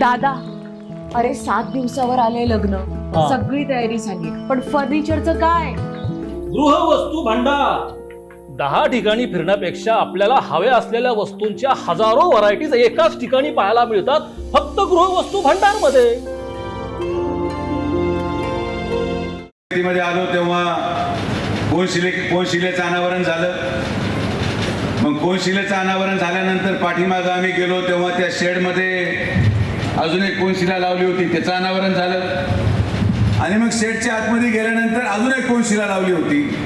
दादा अरे सात दिवसावर आले लग्न. हा. सगळी तयारी झाली. पण फर्निचरचं काय? गृहवस्तू भांडार. दहा ठिकाणी फिरण्यापेक्षा आपल्याला हव्या असलेल्या वस्तूंच्या हजारो व्हरायटीज एकाच ठिकाणी पाहायला मिळतात फक्त गृहवस्तू भांडारमध्ये मध्ये आलो तेव्हा कोनशिले कोनशिलेचं अनावरण झालं. मग कोनशिलेचं अनावरण झाल्यानंतर पाठीमागं आम्ही गेलो तेव्हा त्या शेडमध्ये अजून एक कोनशिला लावली होती त्याचं अनावरण झालं. आणि मग शेडच्या आतमध्ये गेल्यानंतर अजून एक कोनशिला लावली होती.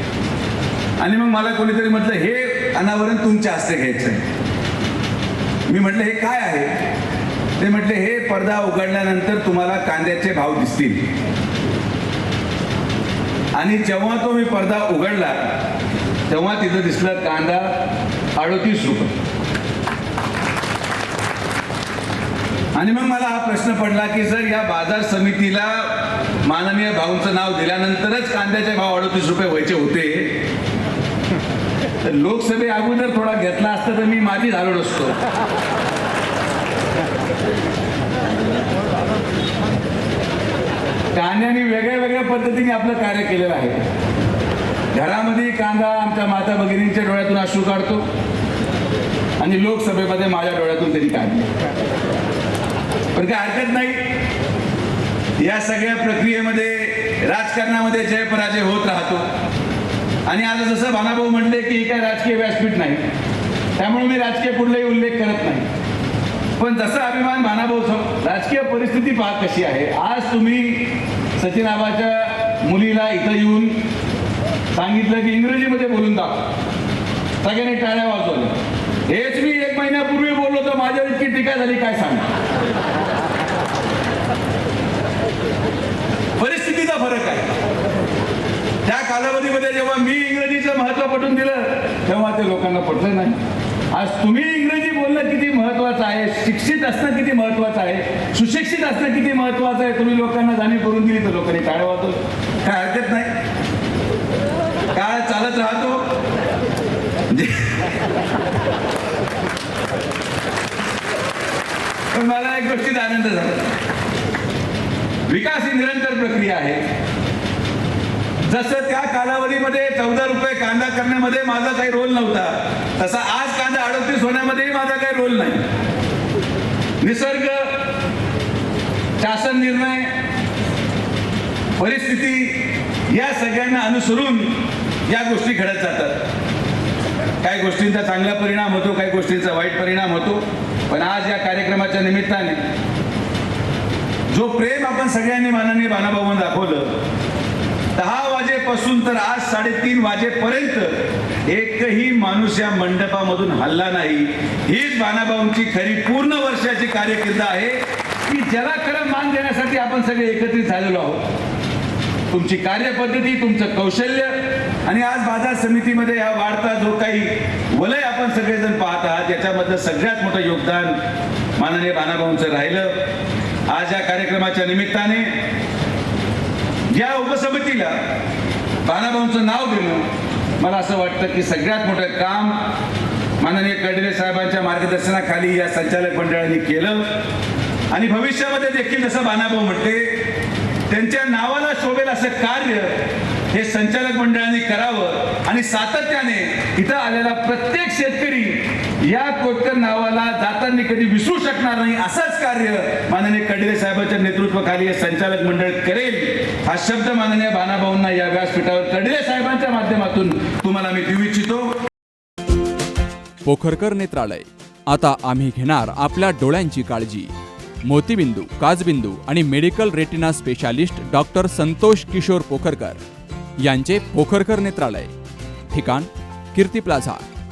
आणि मग मला कोणीतरी म्हटलं हे अनावरण तुमच्या हस्ते घ्यायचं आहे. मी म्हटलं हे काय आहे? ते म्हटले हे पडदा उघडल्यानंतर तुम्हाला कांद्याचे भाव दिसतील. आणि जेव्हा तो मी पडदा उघडला तेव्हा तिथं दिसलं कांदा अडतीस रुपये. आणि मग मला हा प्रश्न पडला की सर या बाजार समितीला माननीय भाऊंचं नाव दिल्यानंतरच कांद्याचे भाव अडोतीस रुपये व्हायचे होते तर लोकसभे अगोदर थोडा घेतला असता तर मी माझी झालो नसतो. कांद्याने वेगळ्या वेगळ्या पद्धतीने आपलं कार्य केलेलं आहे. घरामध्ये कांदा आमच्या माता भगिनींच्या डोळ्यातून अश्रू काढतो आणि लोकसभेमध्ये माझ्या डोळ्यातून त्यांनी काढले. पण काय हरकत नाही. या सगळ्या प्रक्रियेमध्ये राजकारणामध्ये जय पराजय होत राहतो. आणि आज जसं भानाभाऊ म्हणले की ही काय राजकीय व्यासपीठ नाही. त्यामुळे मी राजकीय कुठलाही उल्लेख करत नाही. पण जसं अभिमान भानाभाऊ राजकीय परिस्थिती पहा कशी आहे आज तुम्ही सचिन आबाच्या मुलीला इथं येऊन सांगितलं की इंग्रजीमध्ये बोलून दाखव. सगळ्यांनी टाळ्या वाजवल्या. हेच मी एक महिन्यापूर्वी बोललो तर माझ्यावर इतकी टीका झाली काय सांग? परिस्थितीचा फरक आहे. त्या कालावधीमध्ये जेव्हा मी इंग्रजीचं महत्त्व पटवून दिलं तेव्हा ते लोकांना पटलं नाही. आज तुम्ही इंग्रजी बोलणं किती महत्वाचं आहे शिक्षित असणं किती महत्वाचं आहे सुशिक्षित असणं किती महत्वाचं आहे तुम्ही लोकांना जाणीव करून दिली तर लोकांनी टाळ्या वाहतो काय हरकत नाही. काळ चालत राहतो. म्हणजे जे- पण मला एक गोष्टीत आनंद झाला विकास ही निरंतर प्रक्रिया आहे. जसं त्या कालावधीमध्ये चौदा रुपये कांदा करण्यामध्ये माझा काही रोल नव्हता तसा आज कांदा अडतीस होण्यामध्येही माझा काही रोल नाही. निसर्ग शासन निर्णय परिस्थिती या सगळ्यांना अनुसरून या गोष्टी घडत जातात. काही गोष्टींचा चांगला परिणाम होतो काही गोष्टींचा वाईट परिणाम होतो. पण आज या कार्यक्रमाच्या निमित्ताने जो प्रेम आपण सगळ्यांनी माननीय बाणाभाऊन दाखवलं दहा वाजेपासून तर आज साडेतीन वाजेपर्यंत एकही माणूस या मंडपामधून हल्ला नाही. हीच बाणाभाऊंची खरी पूर्ण वर्षाची कारकीर्द आहे. की ज्याला खरं मान देण्यासाठी आपण सगळे एकत्रित झालेलो आहोत. तुमची कार्यपद्धती तुमचं कौशल्य आणि आज बाजार समितीमध्ये हा वाढता जो काही वलय आपण सगळेजण पाहत सगळ्यात मोठं योगदान माननीय बाणाभाऊंचं राहिलं. आज या कार्यक्रमाच्या निमित्ताने या उपसमितीला बाणाभाऊंचं नाव देणं मला असं वाटतं की सगळ्यात मोठं काम माननीय कडले साहेबांच्या मार्गदर्शनाखाली या संचालक मंडळाने केलं. आणि भविष्यामध्ये देखील जसं बाणाभाऊ म्हटले त्यांच्या नावाला शोभेल असं कार्य हे संचालक मंडळाने करावं आणि सातत्याने इथं आलेला प्रत्येक शेतकरी या कोटकर नावाला जाताना कधी विसरू शकणार नाही असंच कार्य माननीय कडले साहेबांच्या नेतृत्वाखाली हे संचालक मंडळ करेल. हा शब्द माननीय बाणाभाऊंना या व्यासपीठावर कडले साहेबांच्या माध्यमातून तुम्हाला मी देऊ इच्छितो. पोखरकर नेत्रालय. आता आम्ही घेणार आपल्या डोळ्यांची काळजी. मोतीबिंदू काजबिंदू आणि medical retina specialist doctor Santosh Kishor Pokharkar यांचे पोखरकर नेत्रालय. ठिकाण कीर्ती प्लाझा.